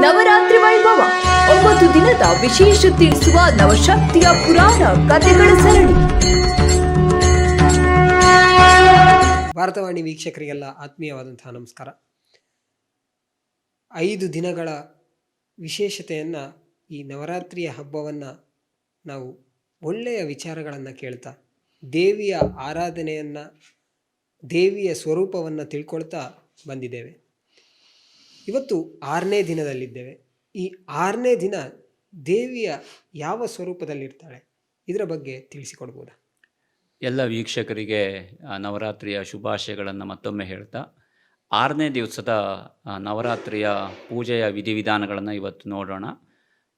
ನವರಾತ್ರಿ ವೈಭವ. ಒಂಬತ್ತು ದಿನದ ವಿಶೇಷ ತಿಳಿಸುವ ನವಶಕ್ತಿಯ ಪುರಾಣ ಕಥೆಗಳ ಸರಣಿ. ಭಾರತವಾಣಿ ವೀಕ್ಷಕರಿಗೆಲ್ಲ ಆತ್ಮೀಯವಾದಂತಹ ನಮಸ್ಕಾರ. ಐದು ದಿನಗಳ ವಿಶೇಷತೆಯನ್ನು ಈ ನವರಾತ್ರಿಯ ಹಬ್ಬವನ್ನು ನಾವು ಒಳ್ಳೆಯ ವಿಚಾರಗಳನ್ನು ಕೇಳ್ತಾ, ದೇವಿಯ ಆರಾಧನೆಯನ್ನು, ದೇವಿಯ ಸ್ವರೂಪವನ್ನು ತಿಳ್ಕೊಳ್ತಾ ಬಂದಿದ್ದೇವೆ. ಇವತ್ತು ಆರನೇ ದಿನದಲ್ಲಿದ್ದೇವೆ. ಈ ಆರನೇ ದಿನ ದೇವಿಯ ಯಾವ ಸ್ವರೂಪದಲ್ಲಿರ್ತಾಳೆ? ಇದರ ಬಗ್ಗೆ ತಿಳಿಸಿಕೊಡ್ಬೋದಾ? ಎಲ್ಲ ವೀಕ್ಷಕರಿಗೆ ನವರಾತ್ರಿಯ ಶುಭಾಶಯಗಳನ್ನು ಮತ್ತೊಮ್ಮೆ ಹೇಳ್ತಾ ಆರನೇ ದಿವಸದ ನವರಾತ್ರಿಯ ಪೂಜೆಯ ವಿಧಿವಿಧಾನಗಳನ್ನು ಇವತ್ತು ನೋಡೋಣ.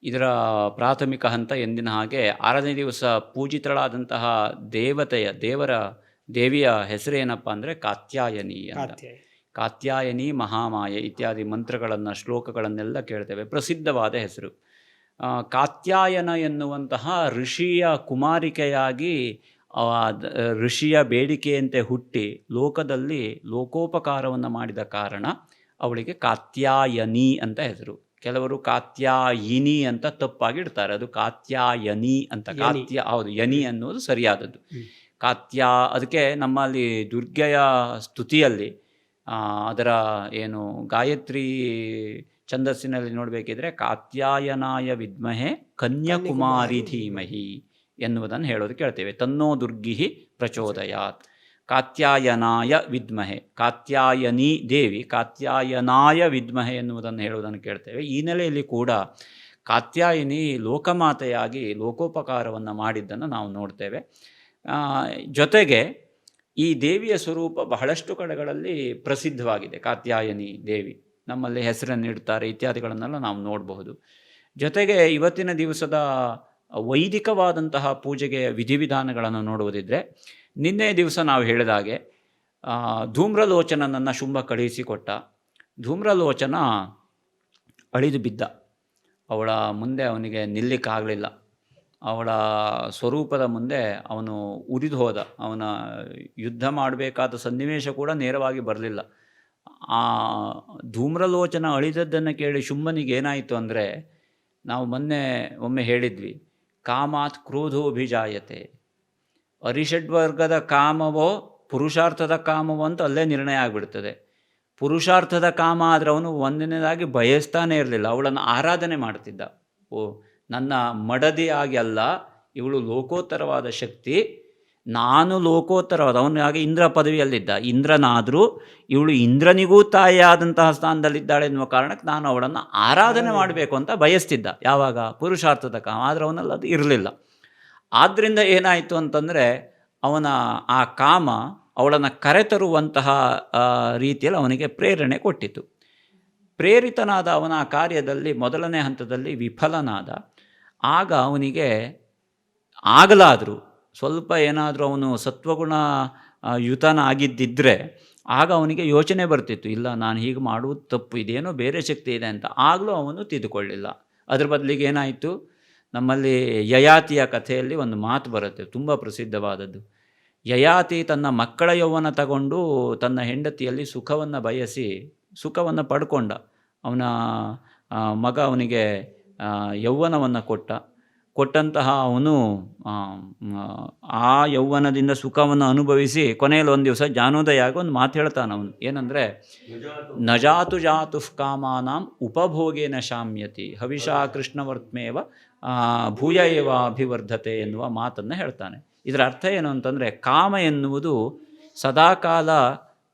ಇದರ ಪ್ರಾಥಮಿಕ ಹಂತ ಎಂದಿನ ಹಾಗೆ ಆರನೇ ದಿವಸ ಪೂಜಿತಳಾದಂತಹ ದೇವತೆಯ ದೇವರ ದೇವಿಯ ಹೆಸರೇನಪ್ಪ ಅಂದರೆ ಕಾತ್ಯಾಯನಿ ಅಂತ. ಕಾತ್ಯಾಯನಿ ಮಹಾಮಾಯೆ ಇತ್ಯಾದಿ ಮಂತ್ರಗಳನ್ನು ಶ್ಲೋಕಗಳನ್ನೆಲ್ಲ ಕೇಳ್ತೇವೆ. ಪ್ರಸಿದ್ಧವಾದ ಹೆಸರು. ಕಾತ್ಯಾಯನ ಎನ್ನುವಂತಹ ಋಷಿಯ ಕುಮಾರಿಕೆಯಾಗಿ ಋಷಿಯ ಬೇಡಿಕೆಯಂತೆ ಹುಟ್ಟಿ ಲೋಕದಲ್ಲಿ ಲೋಕೋಪಕಾರವನ್ನು ಮಾಡಿದ ಕಾರಣ ಅವಳಿಗೆ ಕಾತ್ಯಾಯನಿ ಅಂತ ಹೆಸರು. ಕೆಲವರು ಕಾತ್ಯಾಯಿನಿ ಅಂತ ತಪ್ಪಾಗಿ ಇಡ್ತಾರೆ. ಅದು ಕಾತ್ಯಾಯನಿ ಅಂತ. ಕಾತ್ಯ ಹೌದು ಯನಿ ಅನ್ನೋದು ಸರಿಯಾದದ್ದು. ಕಾತ್ಯಾ ಅದಕ್ಕೆ ನಮ್ಮಲ್ಲಿ ದುರ್ಗೆಯ ಸ್ತುತಿಯಲ್ಲಿ ಅದರ ಏನು ಗಾಯತ್ರಿ ಛಂದಸ್ಸಿನಲ್ಲಿ ನೋಡಬೇಕಿದ್ರೆ ಕಾತ್ಯಾಯನಾಯ ವಿದ್ಮಹೆ ಕನ್ಯಾಕುಮಾರಿ ಧೀಮಹಿ ಎನ್ನುವುದನ್ನು ಹೇಳೋದು ಕೇಳ್ತೇವೆ. ತನ್ನೋ ದುರ್ಗಿಹಿ ಪ್ರಚೋದಯಾತ್. ಕಾತ್ಯಾಯನಾಯ ವಿದ್ಮಹೆ ಕಾತ್ಯಾಯನಿ ದೇವಿ ಕಾತ್ಯಾಯನಾಯ ವಿದ್ಮಹೆ ಎನ್ನುವುದನ್ನು ಹೇಳುವುದನ್ನು ಕೇಳ್ತೇವೆ. ಈ ನೆಲೆಯಲ್ಲಿ ಕೂಡ ಕಾತ್ಯಾಯಿನಿ ಲೋಕಮಾತೆಯಾಗಿ ಲೋಕೋಪಕಾರವನ್ನು ಮಾಡಿದ್ದನ್ನು ನಾವು ನೋಡ್ತೇವೆ. ಜೊತೆಗೆ ಈ ದೇವಿಯ ಸ್ವರೂಪ ಬಹಳಷ್ಟು ಕಡೆಗಳಲ್ಲಿ ಪ್ರಸಿದ್ಧವಾಗಿದೆ. ಕಾತ್ಯಾಯನಿ ದೇವಿ ನಮ್ಮಲ್ಲಿ ಹೆಸರನ್ನು ಇಡ್ತಾರೆ ಇತ್ಯಾದಿಗಳನ್ನೆಲ್ಲ ನಾವು ನೋಡಬಹುದು. ಜೊತೆಗೆ ಇವತ್ತಿನ ದಿವಸದ ವೈದಿಕವಾದಂತಹ ಪೂಜೆಗೆ ವಿಧಿವಿಧಾನಗಳನ್ನು ನೋಡುವುದಿದ್ರೆ, ನಿನ್ನೆ ದಿವಸ ನಾವು ಹೇಳಿದ ಹಾಗೆ ಧೂಮ್ರಲೋಚನನನ್ನು ಶುಂಭ ಕಳುಹಿಸಿಕೊಟ್ಟ. ಧೂಮ್ರಲೋಚನ ಅಳಿದು ಬಿದ್ದ. ಅವಳ ಮುಂದೆ ಅವನಿಗೆ ನಿಲ್ಲಿಕ್ಕಾಗಲಿಲ್ಲ. ಅವಳ ಸ್ವರೂಪದ ಮುಂದೆ ಅವನು ಉರಿದು ಹೋದ. ಅವನ ಯುದ್ಧ ಮಾಡಬೇಕಾದ ಸನ್ನಿವೇಶ ಕೂಡ ನೇರವಾಗಿ ಬರಲಿಲ್ಲ. ಆ ಧೂಮ್ರಲೋಚನ ಅಳಿದದ್ದನ್ನು ಕೇಳಿ ಶುಂಭನಿಗೆ ಏನಾಯಿತು ಅಂದರೆ, ನಾವು ಮೊನ್ನೆ ಒಮ್ಮೆ ಹೇಳಿದ್ವಿ, ಕಾಮಾತ್ ಕ್ರೋಧೋಭಿಜಾಯತೆ. ಅರಿಷಡ್ವರ್ಗದ ಕಾಮವೋ ಪುರುಷಾರ್ಥದ ಕಾಮವೋ ಅಂತ ಅಲ್ಲೇ ನಿರ್ಣಯ ಆಗಿಬಿಡ್ತದೆ. ಪುರುಷಾರ್ಥದ ಕಾಮ ಆದರೆ ಅವನು ಒಂದನೇದಾಗಿ ಬಯಸ್ತಾನೇ ಇರಲಿಲ್ಲ, ಅವಳನ್ನು ಆರಾಧನೆ ಮಾಡ್ತಿದ್ದ. ಓ ನನ್ನ ಮಡದಿ ಆಗಿ ಅಲ್ಲ, ಇವಳು ಲೋಕೋತ್ತರವಾದ ಶಕ್ತಿ. ನಾನು ಲೋಕೋತ್ತರವಾದ ಅವನಾಗಿ ಇಂದ್ರ ಪದವಿಯಲ್ಲಿದ್ದ. ಇಂದ್ರನಾದರೂ ಇವಳು ಇಂದ್ರನಿಗೂ ತಾಯಿಯಾದಂತಹ ಸ್ಥಾನದಲ್ಲಿದ್ದಾಳೆ ಎನ್ನುವ ಕಾರಣಕ್ಕೆ ನಾನು ಅವಳನ್ನು ಆರಾಧನೆ ಮಾಡಬೇಕು ಅಂತ ಬಯಸ್ತಿದ್ದ. ಯಾವಾಗ? ಪುರುಷಾರ್ಥದ ಕಾಮ ಆದರೆ ಅವನಲ್ಲಿ ಅದು ಇರಲಿಲ್ಲ. ಆದ್ದರಿಂದ ಏನಾಯಿತು ಅಂತಂದರೆ, ಅವನ ಆ ಕಾಮ ಅವಳನ್ನು ಕರೆತರುವಂತಹ ರೀತಿಯಲ್ಲಿ ಅವನಿಗೆ ಪ್ರೇರಣೆ ಕೊಟ್ಟಿತು. ಪ್ರೇರಿತನಾದ ಅವನ ಕಾರ್ಯದಲ್ಲಿ ಮೊದಲನೇ ಹಂತದಲ್ಲಿ ವಿಫಲನಾದ, ಆಗ ಅವನಿಗೆ ಆಗಲಾದರೂ, ಸ್ವಲ್ಪ ಏನಾದರೂ ಅವನು ಸತ್ವಗುಣ ಯುತನ ಆಗಿದ್ದಿದ್ದರೆ ಆಗ ಅವನಿಗೆ ಯೋಚನೆ ಬರ್ತಿತ್ತು, ಇಲ್ಲ ನಾನು ಹೀಗೆ ಮಾಡುವುದು ತಪ್ಪು, ಇದೇನೋ ಬೇರೆ ಶಕ್ತಿ ಇದೆ ಅಂತ. ಆಗಲೂ ಅವನು ತಿದ್ದುಕೊಳ್ಳಿಲ್ಲ. ಅದ್ರ ಬದಲಿಗೆ ಏನಾಯಿತು? ನಮ್ಮಲ್ಲಿ ಯಯಾತಿಯ ಕಥೆಯಲ್ಲಿ ಒಂದು ಮಾತು ಬರುತ್ತೆ, ತುಂಬ ಪ್ರಸಿದ್ಧವಾದದ್ದು. ಯಯಾತಿ ತನ್ನ ಮಕ್ಕಳ ಯೌವನ ತಗೊಂಡು ತನ್ನ ಹೆಂಡತಿಯಲ್ಲಿ ಸುಖವನ್ನು ಬಯಸಿ, ಸುಖವನ್ನು ಪಡ್ಕೊಂಡ. ಅವನ ಮಗ ಅವನಿಗೆ ಯೌವನವನ್ನು ಕೊಟ್ಟ. ಕೊಟ್ಟಂತಹ ಅವನು ಆ, ಯೌವನದಿಂದ ಸುಖವನ್ನು ಅನುಭವಿಸಿ ಕೊನೆಯಲ್ಲಿ ಒಂದು ದಿವಸ ಜ್ಞಾನೋದಯ ಆಗಿ ಒಂದು ಮಾತು ಹೇಳ್ತಾನೆ ಅವನು. ಏನಂದರೆ ನಜಾತು ಜಾತು ಕಾಮಾನಾಂ ಉಪಭೋಗೇನ ಶಾಮ್ಯತಿ ಹವಿಷಾ ಕೃಷ್ಣವರ್ತ್ಮೇವ ಭೂಯ ಇವ ಅಭಿವರ್ಧತೆ ಎನ್ನುವ ಮಾತನ್ನು ಹೇಳ್ತಾನೆ. ಇದರ ಅರ್ಥ ಏನು ಅಂತಂದರೆ ಕಾಮ ಎನ್ನುವುದು ಸದಾಕಾಲ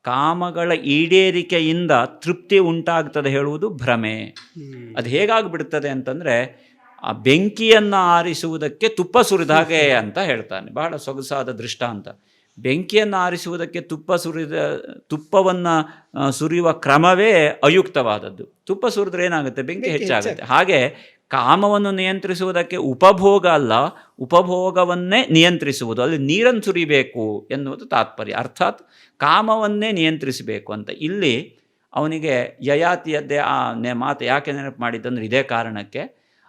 ಕಾಮಗಳ ಈಡೇರಿಕೆಯಿಂದ ತೃಪ್ತಿ ಉಂಟಾಗ್ತದೆ ಹೇಳುವುದು ಭ್ರಮೆ. ಅದು ಹೇಗಾಗ್ಬಿಡ್ತದೆ ಅಂತಂದರೆ ಆ ಬೆಂಕಿಯನ್ನು ಆರಿಸುವುದಕ್ಕೆ ತುಪ್ಪ ಸುರಿದ ಹಾಗೆ ಅಂತ ಹೇಳ್ತಾನೆ. ಬಹಳ ಸೊಗಸಾದ ದೃಷ್ಟಾಂತ. ಬೆಂಕಿಯನ್ನು ಆರಿಸುವುದಕ್ಕೆ ತುಪ್ಪ ಸುರಿದ ತುಪ್ಪವನ್ನು ಸುರಿಯುವ ಕ್ರಮವೇ ಅಯುಕ್ತವಾದದ್ದು. ತುಪ್ಪ ಸುರಿದ್ರೆ ಏನಾಗುತ್ತೆ? ಬೆಂಕಿ ಹೆಚ್ಚಾಗುತ್ತೆ. ಹಾಗೆ ಕಾಮವನ್ನು ನಿಯಂತ್ರಿಸುವುದಕ್ಕೆ ಉಪಭೋಗ ಅಲ್ಲ, ಉಪಭೋಗವನ್ನೇ ನಿಯಂತ್ರಿಸುವುದು. ಅಲ್ಲಿ ನೀರನ್ನು ಸುರಿಬೇಕು ಎನ್ನುವುದು ತಾತ್ಪರ್ಯ. ಅರ್ಥಾತ್ ಕಾಮವನ್ನೇ ನಿಯಂತ್ರಿಸಬೇಕು ಅಂತ. ಇಲ್ಲಿ ಅವನಿಗೆ ಯಯಾತಿಯದ್ದೇ ಆ ನೆ ಮಾತು ಯಾಕೆ ನೆನಪು ಮಾಡಿದ್ದಂದ್ರೆ ಇದೇ ಕಾರಣಕ್ಕೆ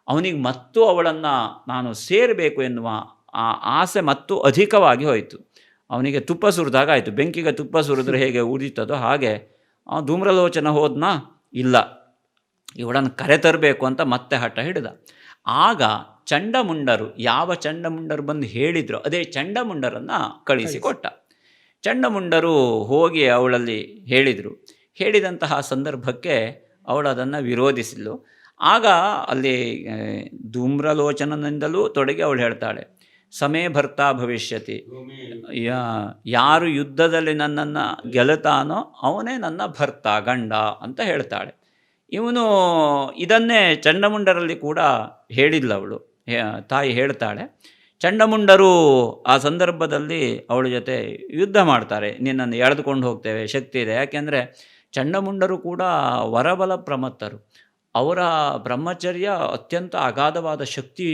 ಅವನಿಗೆ ಮತ್ತು ಅವಳನ್ನು ನಾನು ಸೇರಬೇಕು ಎನ್ನುವ ಆ ಆಸೆ ಮತ್ತು ಅಧಿಕವಾಗಿ ಹೋಯಿತು. ಅವನಿಗೆ ತುಪ್ಪ ಸುರಿದಾಗ ಆಯಿತು. ಬೆಂಕಿಗೆ ತುಪ್ಪ ಸುರಿದ್ರೆ ಹೇಗೆ ಉರಿತದೋ ಹಾಗೆ. ಧೂಮ್ರಲೋಚನ ಹೋದ್ನಾ? ಇಲ್ಲ. ಇವಳನ್ನು ಕರೆತರಬೇಕು ಅಂತ ಮತ್ತೆ ಹಠ ಹಿಡಿದ. ಆಗ ಚಂಡಮುಂಡರು, ಯಾವ ಚಂಡಮುಂಡರು ಬಂದು ಹೇಳಿದ್ರು ಅದೇ ಚಂಡಮುಂಡರನ್ನು ಕಳಿಸಿಕೊಟ್ಟ ಚಂಡಮುಂಡರು ಹೋಗಿ ಅವಳಲ್ಲಿ ಹೇಳಿದರು. ಹೇಳಿದಂತಹ ಸಂದರ್ಭಕ್ಕೆ ಅವಳು ಅದನ್ನು ವಿರೋಧಿಸಿದ್ಲು. ಆಗ ಅಲ್ಲಿ ಧೂಮ್ರಲೋಚನದಿಂದಲೂ ತೊಡಗಿ ಅವಳು ಹೇಳ್ತಾಳೆ, ಸಮೇ ಭರ್ತಾ ಭವಿಷ್ಯತಿ. ಯಾರು ಯುದ್ಧದಲ್ಲಿ ನನ್ನನ್ನು ಗೆಲ್ಲುತ್ತಾನೋ ಅವನೇ ನನ್ನ ಭರ್ತ ಗಂಡ ಅಂತ ಹೇಳ್ತಾಳೆ. ಇವನು ಇದನ್ನೇ ಚಂಡಮುಂಡರಲ್ಲಿ ಕೂಡ ಹೇಳಿದ್ಲು ಅವಳು. ತಾಯಿ ಹೇಳ್ತಾಳೆ, ಚಂಡಮುಂಡರು ಆ ಸಂದರ್ಭದಲ್ಲಿ ಅವಳ ಜೊತೆ ಯುದ್ಧ ಮಾಡ್ತಾರೆ. ನಿನ್ನನ್ನು ಎಳೆದುಕೊಂಡು ಹೋಗ್ತೇವೆ, ಶಕ್ತಿ ಇದೆ. ಯಾಕೆಂದರೆ ಚಂಡಮುಂಡರು ಕೂಡ ವರಬಲ ಪ್ರಮತ್ತರು. ಅವರ ಬ್ರಹ್ಮಚರ್ಯ ಅತ್ಯಂತ ಅಗಾಧವಾದ ಶಕ್ತಿ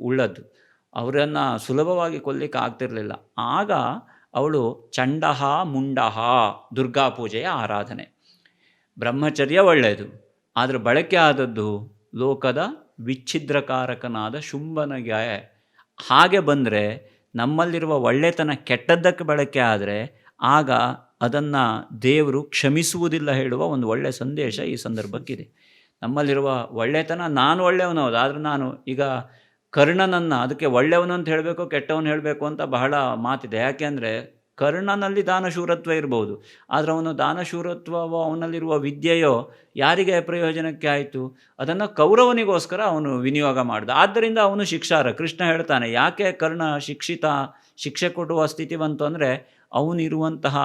ಉಳ್ಳದ್ದು. ಅವರನ್ನು ಸುಲಭವಾಗಿ ಕೊಲ್ಲಿಕ್ಕೆ ಆಗ್ತಿರಲಿಲ್ಲ. ಆಗ ಅವಳು ಚಂಡಹ ಮುಂಡಹ ದುರ್ಗಾ ಪೂಜೆಯ ಆರಾಧನೆ. ಬ್ರಹ್ಮಚರ್ಯ ಒಳ್ಳೆಯದು. ಆದರೆ ಬಳಕೆ ಆದದ್ದು ಲೋಕದ ವಿಚ್ಛಿದ್ರಕಾರಕನಾದ ಶುಂಭನಿಗೆ ಹಾಗೆ ಬಂದರೆ ನಮ್ಮಲ್ಲಿರುವ ಒಳ್ಳೆತನ ಕೆಟ್ಟದ್ದಕ್ಕೆ ಬಳಕೆ ಆದರೆ ಆಗ ಅದನ್ನು ದೇವರು ಕ್ಷಮಿಸುವುದಿಲ್ಲ ಹೇಳುವ ಒಂದು ಒಳ್ಳೆಯ ಸಂದೇಶ ಈ ಸಂದರ್ಭಕ್ಕಿದೆ. ನಮ್ಮಲ್ಲಿರುವ ಒಳ್ಳೆತನ ನಾನು ಒಳ್ಳೆಯವನು ಹೌದು, ಆದರೆ ನಾನು ಈಗ ಕರ್ಣನನ್ನು ಅದಕ್ಕೆ ಒಳ್ಳೆಯವನು ಅಂತ ಹೇಳಬೇಕು ಕೆಟ್ಟವನು ಹೇಳಬೇಕು ಅಂತ ಬಹಳ ಮಾತಿದೆ. ಯಾಕೆಂದರೆ ಕರ್ಣನಲ್ಲಿ ದಾನಶೂರತ್ವ ಇರ್ಬೋದು, ಆದರೆ ಅವನು ದಾನಶೂರತ್ವವೋ ಅವನಲ್ಲಿರುವ ವಿದ್ಯೆಯೋ ಯಾರಿಗೆ ಪ್ರಯೋಜನಕ್ಕೆ ಆಯಿತು? ಅದನ್ನು ಕೌರವನಿಗೋಸ್ಕರ ಅವನು ವಿನಿಯೋಗ ಮಾಡಿದ. ಆದ್ದರಿಂದ ಅವನು ಶಿಕ್ಷಾರ ಕೃಷ್ಣ ಹೇಳ್ತಾನೆ, ಯಾಕೆ ಕರ್ಣ ಶಿಕ್ಷಿತ, ಶಿಕ್ಷೆ ಕೊಡುವ ಸ್ಥಿತಿ ಬಂತು ಅಂದರೆ ಅವನಿರುವಂತಹ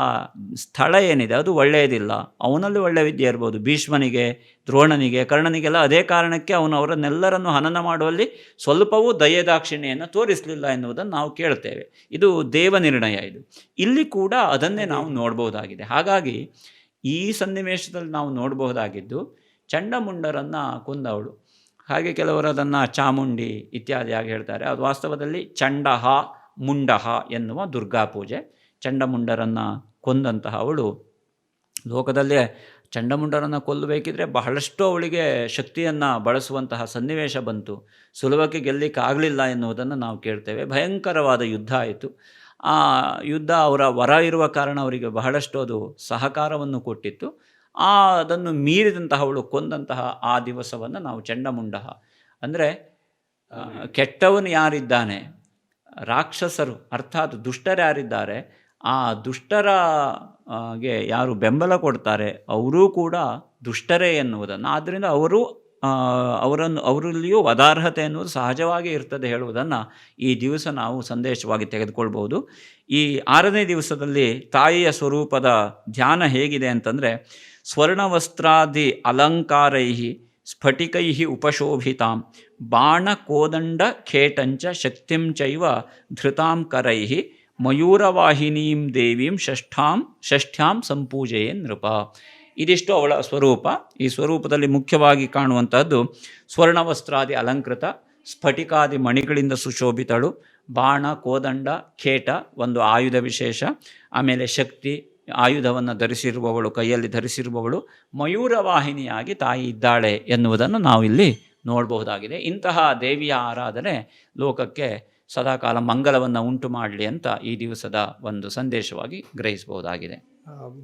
ಸ್ಥಳ ಏನಿದೆ, ಅದು ಒಳ್ಳೆಯದಿಲ್ಲ. ಅವನಲ್ಲಿ ಒಳ್ಳೆಯ ವಿದ್ಯೆ ಇರ್ಬೋದು. ಭೀಷ್ಮನಿಗೆ, ದ್ರೋಣನಿಗೆ, ಕರ್ಣನಿಗೆಲ್ಲ ಅದೇ ಕಾರಣಕ್ಕೆ ಅವನು ಅವರನ್ನೆಲ್ಲರನ್ನು ಹನನ ಮಾಡುವಲ್ಲಿ ಸ್ವಲ್ಪವೂ ದಯದಾಕ್ಷಿಣ್ಯೆಯನ್ನು ತೋರಿಸಲಿಲ್ಲ ಎನ್ನುವುದನ್ನು ನಾವು ಕೇಳ್ತೇವೆ. ಇದು ದೇವ ನಿರ್ಣಯ ಇದು. ಇಲ್ಲಿ ಕೂಡ ಅದನ್ನೇ ನಾವು ನೋಡ್ಬೋದಾಗಿದೆ. ಹಾಗಾಗಿ ಈ ಸನ್ನಿವೇಶದಲ್ಲಿ ನಾವು ನೋಡಬಹುದಾಗಿದ್ದು ಚಂಡಮುಂಡರನ್ನು ಕೊಂದವಳು. ಹಾಗೆ ಕೆಲವರು ಅದನ್ನು ಚಾಮುಂಡಿ ಇತ್ಯಾದಿಯಾಗಿ ಹೇಳ್ತಾರೆ. ಅದು ವಾಸ್ತವದಲ್ಲಿ ಚಂಡಹ, ಮುಂಡಹ ಎನ್ನುವ ದುರ್ಗಾ ಪೂಜೆ. ಚಂಡಮುಂಡರನ್ನು ಕೊಂದಂತಹ ಅವಳು ಲೋಕದಲ್ಲೇ ಚಂಡಮುಂಡರನ್ನು ಕೊಲ್ಲಬೇಕಿದ್ರೆ ಬಹಳಷ್ಟು ಅವಳಿಗೆ ಶಕ್ತಿಯನ್ನು ಬಳಸುವಂತಹ ಸನ್ನಿವೇಶ ಬಂತು. ಸುಲಭಕ್ಕೆ ಗೆಲ್ಲಿಕ್ಕಾಗಲಿಲ್ಲ ಎನ್ನುವುದನ್ನು ನಾವು ಕೇಳ್ತೇವೆ. ಭಯಂಕರವಾದ ಯುದ್ಧ ಆಯಿತು. ಆ ಯುದ್ಧ ಅವರ ವರ ಇರುವ ಕಾರಣ ಅವರಿಗೆ ಬಹಳಷ್ಟು ಅದು ಸಹಕಾರವನ್ನು ಕೊಟ್ಟಿತ್ತು. ಆ ಅದನ್ನು ಮೀರಿದಂತಹ ಅವಳು ಕೊಂದಂತಹ ಆ ದಿವಸವನ್ನು ನಾವು ಚಂಡಮುಂಡ ಅಂದರೆ ಕೆಟ್ಟವನು ಯಾರಿದ್ದಾನೆ? ರಾಕ್ಷಸರು, ಅರ್ಥಾತ್ ದುಷ್ಟರು ಯಾರಿದ್ದಾರೆ? ಆ ದುಷ್ಟರ ಗೆ ಯಾರು ಬೆಂಬಲ ಕೊಡ್ತಾರೆ, ಅವರೂ ಕೂಡ ದುಷ್ಟರೇ ಎನ್ನುವುದನ್ನು. ಆದ್ದರಿಂದ ಅವರು ಅವರನ್ನು, ಅವರಲ್ಲಿಯೂ ಅದಾರ್ಹತೆ ಅನ್ನೋದು ಸಹಜವಾಗಿ ಇರ್ತದೆ ಹೇಳುವುದನ್ನು ಈ ದಿವಸ ನಾವು ಸಂದೇಶವಾಗಿ ತೆಗೆದುಕೊಳ್ಬೋದು ಈ ಆರನೇ ದಿವಸದಲ್ಲಿ ತಾಯಿಯ ಸ್ವರೂಪದ ಧ್ಯಾನ ಹೇಗಿದೆ ಅಂತಂದರೆ, ಸ್ವರ್ಣವಸ್ತ್ರಾದಿ ಅಲಂಕಾರೈ ಸ್ಫಟಿಕೈ ಉಪಶೋಭಿತಾಂ ಬಾಣ ಕೋದಂಡ ಖೇಟಂಚ ಶಕ್ತಿಂ ಚೈವ ಧೃತಾಂ ಕರೈ ಮಯೂರವಾಹಿನೀಂ ದೇವೀಂ ಷಷ್ಠಾಂ, ಷಷ್ಠ್ಯಾಂ ಸಂಪೂಜೆಯೇ ನೃಪ. ಇದಿಷ್ಟು ಅವಳ ಸ್ವರೂಪ. ಈ ಸ್ವರೂಪದಲ್ಲಿ ಮುಖ್ಯವಾಗಿ ಕಾಣುವಂತಹದ್ದು ಸ್ವರ್ಣವಸ್ತ್ರಾದಿ ಅಲಂಕೃತ, ಸ್ಫಟಿಕಾದಿ ಮಣಿಗಳಿಂದ ಸುಶೋಭಿತಳು, ಬಾಣ, ಕೋದಂಡ, ಖೇಟ, ಒಂದು ಆಯುಧ ವಿಶೇಷ, ಆಮೇಲೆ ಶಕ್ತಿ, ಆಯುಧವನ್ನು ಧರಿಸಿರುವವಳು, ಕೈಯಲ್ಲಿ ಧರಿಸಿರುವವಳು ಮಯೂರವಾಹಿನಿಯಾಗಿ ತಾಯಿ ಇದ್ದಾಳೆ ಎನ್ನುವುದನ್ನು ನಾವಿಲ್ಲಿ ನೋಡಬಹುದಾಗಿದೆ. ಇಂತಹ ದೇವಿಯ ಆರಾಧನೆ ಲೋಕಕ್ಕೆ ಸದಾಕಾಲ ಮಂಗಲವನ್ನು ಉಂಟು ಮಾಡಲಿ ಅಂತ ಈ ದಿವಸದ ಒಂದು ಸಂದೇಶವಾಗಿ ಗ್ರಹಿಸಬಹುದಾಗಿದೆ.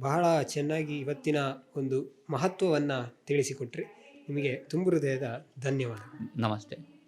ಬಹಳ ಚೆನ್ನಾಗಿ ಇವತ್ತಿನ ಒಂದು ಮಹತ್ವವನ್ನು ತಿಳಿಸಿಕೊಟ್ರಿ. ನಿಮಗೆ ತುಂಬು ಹೃದಯದ ಧನ್ಯವಾದ. ನಮಸ್ತೆ.